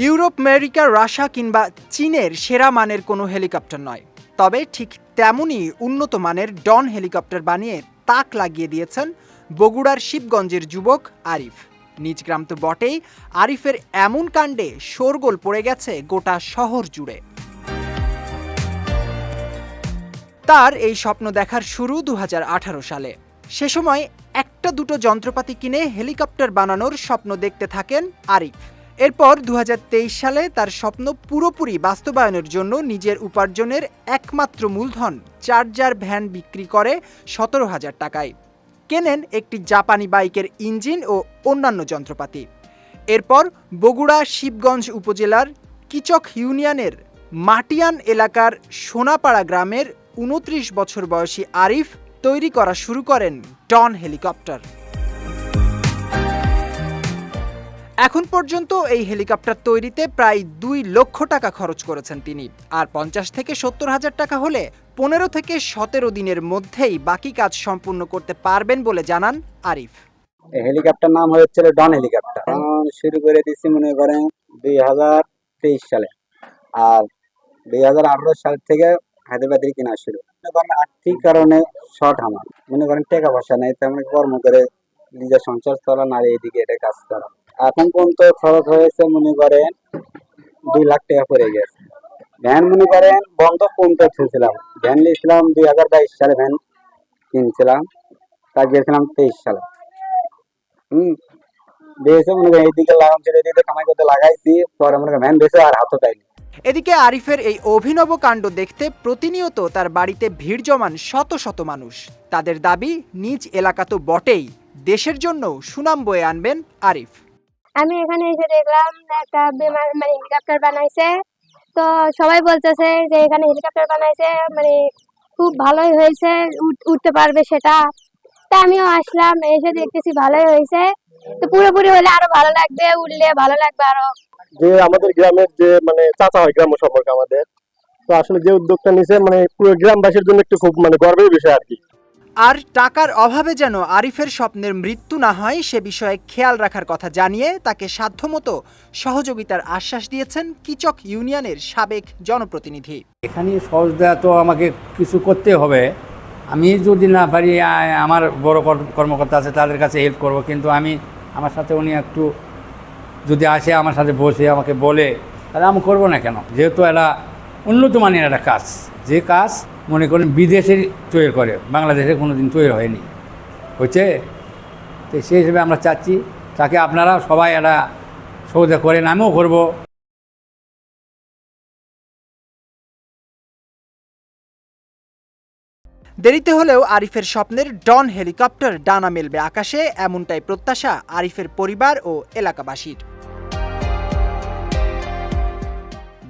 Europe, America, Russia কিংবা চীনের সেরা মানের কোনো হেলিকপ্টার নয়। তবে ঠিক তেমনই উন্নত মানের ডন হেলিকপ্টার বানিয়ে তাক লাগিয়ে দিয়েছেন বগুড়ার শিবগঞ্জের যুবক আরিফ। নিজ গ্রাম তো বটেই, আরিফের এমন কাণ্ডে শোরগোল পড়ে গেছে গোটা শহর জুড়ে। তার এই স্বপ্ন দেখার শুরু দু হাজার আঠারো সালে। সে সময় একটা দুটো যন্ত্রপাতি কিনে হেলিকপ্টার বানানোর স্বপ্ন দেখতে থাকেন আরিফ। এরপর দু হাজার তেইশ সালে তার স্বপ্ন পুরোপুরি বাস্তবায়নের জন্য নিজের উপার্জনের একমাত্র মূলধন চার্জার ভ্যান বিক্রি করে সতেরো হাজার টাকায়। কেনেন একটি জাপানি বাইকের ইঞ্জিন ও অন্যান্য যন্ত্রপাতি। এরপর বগুড়া শিবগঞ্জ উপজেলার কিচক ইউনিয়নের মাটিয়ান এলাকার সোনাপাড়া গ্রামের উনত্রিশ বছর বয়সী আরিফ তৈরি করা শুরু করেন ডন হেলিকপ্টার। এখন পর্যন্ত এই হেলিকপ্টার তৈরিতে প্রায় দুই লক্ষ টাকা খরচ করেছেন তিনি। আর পঞ্চাশ থেকে সত্তর হাজার টাকা হলে পনেরো থেকে সতেরো দিনের মধ্যেই বাকি কাজ সম্পূর্ণ করতে পারবেন বলে জানান আরিফ। হেলিকপ্টার নাম হচ্ছিল ডন হেলিকপ্টার। শুরু করে দিচ্ছি মনে করেন দুই হাজার তেইশ সালে। আর দুই হাজার আঠারো সাল থেকে হায়দ্রাবাদের কেনা শুরু। মনে করেন আর্থিক কারণে শর্ট আমার। মনে করেন টাকা পয়সা নেই, তেমন কর্ম করে নিজের সংসার চালান আর এইদিকে এটা কাজ করা। এখন পর্যন্ত খরচ হয়েছে মনে করেন দুই লাখ টাকা পড়ে গেছে। ভ্যান মনে করেন বন্ধ কমতে ছিলাম ভ্যান নিয়েছিলাম দুই হাজার বাইশ সালে ভ্যান কিনছিলাম তা গিয়েছিলাম তেইশ সালে। হুম, বেশি মনে করেন এইদিকে লাগাম ছেড়ে দিতে কামাই করতে লাগাইছি, পরে মনে করেন ভ্যান বেশি আর হাতও পাইনি। এদিকে আরিফের এই অভিনব কাণ্ড দেখতে প্রতিনিয়ত তার বাড়িতে ভিড় জমান শত শত মানুষ। তাদের দাবি, নিজ এলাকা তো বটেই, দেশের জন্য সুনাম বয়ে আনবেন আরিফ। আমি এখানে এসে দেখলাম একটা বিমান মানে হেলিকপ্টার বানাইছে। তো সবাই বলতেছে যে এখানে হেলিকপ্টার বানাইছে মানে খুব ভালোই হয়েছে, উঠ- উঠতে পারবে সেটা। তা আমিও আসলাম, এসে দেখতেছি ভালোই হয়েছে। তো পুরোপুরি হলে আরও ভালো লাগবে, উঠলে ভালো লাগবে আরও। যে আমাদের গ্রামের যে মানে চাচা হয় গ্রাম্য সম্পর্কে আমাদের, তো আসলে যে উদ্যোগটা নিছে মানে পুরো গ্রামবাসীর জন্য একটু খুব মানে গর্বের বিষয় আর কি। আর টাকার অভাবে যেন আরিফের স্বপ্নের মৃত্যু না হয়, সে বিষয়ে খেয়াল রাখার কথা জানিয়ে তাকে সাধ্যমতো সহযোগিতার আশ্বাস দিয়েছেন কিচক ইউনিয়নের সাবেক জনপ্রতিনিধি। এখানে সহজতা তো আমাকে কিছু করতে হবে। আমি যদি না পারি আমার বড় কর- কর্মকর্তা আছে, তাদের কাছে হেল্প করব। কিন্তু আমি আমার সাথে উনি একটু যদি আসে, আমার সাথে বসে, আমাকে বলে, তাহলে আমি করব না কেন? যেহেতু এটা উন্নত মানের একটা কাজ। যে কাজ মনে করেন বিদেশে তৈরি করে, বাংলাদেশে কোনো দিন তৈরি হয়নি। হচ্ছে? তো সেই হিসেবে আমরা চাচ্ছি, তাকে আপনারা সবাই একটা সৌদা করেন আমিও করব। দেরিতে হলেও আরিফের স্বপ্নের ডন হেলিকপ্টার ডানা মেলবে আকাশে, এমনটাই প্রত্যাশা আরিফের পরিবার ও এলাকাবাসীর।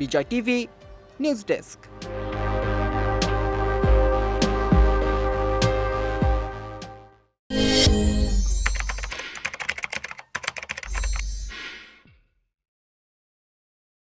Bijoy TV, news desk.